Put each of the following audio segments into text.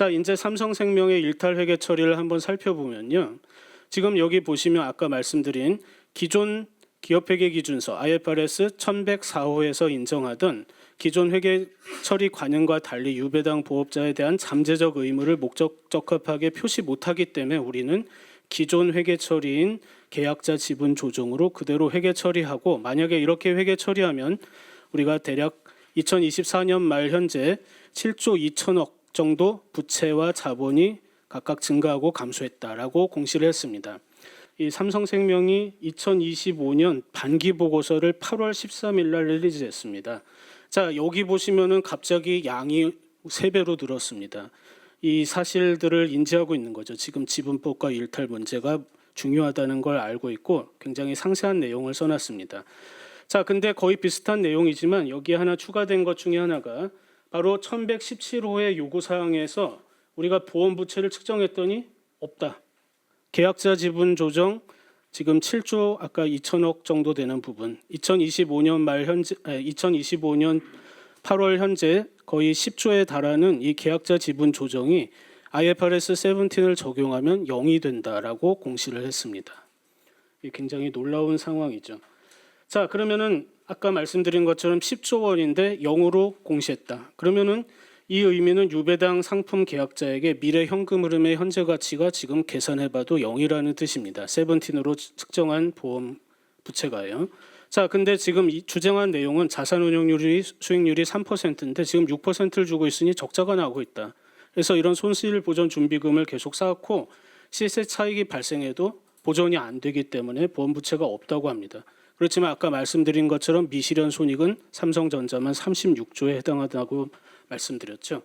자, 이제 삼성생명의 일탈 회계 처리를 한번 살펴보면요. 지금 여기 보시면 아까 말씀드린 기존 기업회계 기준서 IFRS 1104호에서 인정하던 기존 회계 처리 관행과 달리 유배당 보업자에 대한 잠재적 의무를 목적 적합하게 표시 못하기 때문에 우리는 기존 회계 처리인 계약자 지분 조정으로 그대로 회계 처리하고 만약에 이렇게 회계 처리하면 우리가 대략 2024년 말 현재 7조 2천억 정도 부채와 자본이 각각 증가하고 감소했다라고 공시를 했습니다. 이 삼성생명이 2025년 반기 보고서를 8월 13일 날 릴리즈했습니다. 자, 여기 보시면은 갑자기 양이 세 배로 늘었습니다. 이 사실들을 인지하고 있는 거죠. 지금 지분법과 일탈 문제가 중요하다는 걸 알고 있고 굉장히 상세한 내용을 써놨습니다. 자, 근데 거의 비슷한 내용이지만 여기에 하나 추가된 것 중에 하나가 바로 1117호의 요구 사항에서 우리가 보험 부채를 측정했더니 없다. 계약자 지분 조정 지금 7조 아까 2천억 정도 되는 부분 2025년 말 현재 2025년 8월 현재 거의 10조에 달하는 이 계약자 지분 조정이 IFRS 17을 적용하면 0이 된다라고 공시를 했습니다. 이 굉장히 놀라운 상황이죠. 자, 그러면은 아까 말씀드린 것처럼 10조 원인데 0으로 공시했다. 그러면은 이 의미는 유배당 상품 계약자에게 미래 현금 흐름의 현재 가치가 지금 계산해봐도 0이라는 뜻입니다. 세븐틴으로 측정한 보험 부채가요. 자, 근데 지금 이 주장한 내용은 자산 운용률이 수익률이 3%인데 지금 6%를 주고 있으니 적자가 나고 있다. 그래서 이런 손실 보전 준비금을 계속 쌓고 시세 차익이 발생해도 보전이 안 되기 때문에 보험 부채가 없다고 합니다. 그렇지만 아까 말씀드린 것처럼 미실현 손익은 삼성전자만 36조에 해당하다고 말씀드렸죠.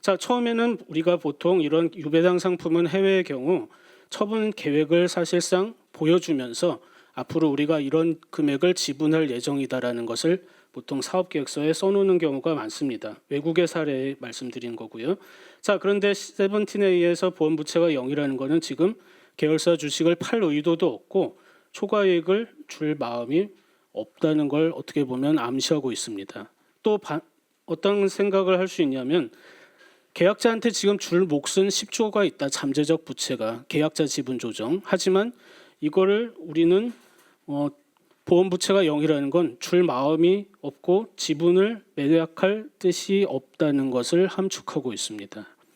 자, 처음에는 우리가 보통 이런 유배당 상품은 해외의 경우 처분 계획을 사실상 보여주면서 앞으로 우리가 이런 금액을 지분할 예정이다라는 것을 보통 사업 계획서에 써놓는 경우가 많습니다. 외국의 사례 말씀드린 거고요. 자, 그런데 세븐틴에 의해서 보험 부채가 0이라는 것은 지금 계열사 주식을 팔 의도도 없고 초과이익을 줄 마음이 없다는 걸 어떻게 보면 암시하고 있습니다. 또 바, 어떤 생각을 할 수 있냐면 계약자한테 지금 줄 몫은 10조가 있다. 잠재적 부채가 계약자 지분 조정. 하지만 이거를 우리는 어, 보험 부채가 0이라는 건 줄 마음이 없고 지분을 매각할 뜻이 없다는 것을 함축하고 있습니다.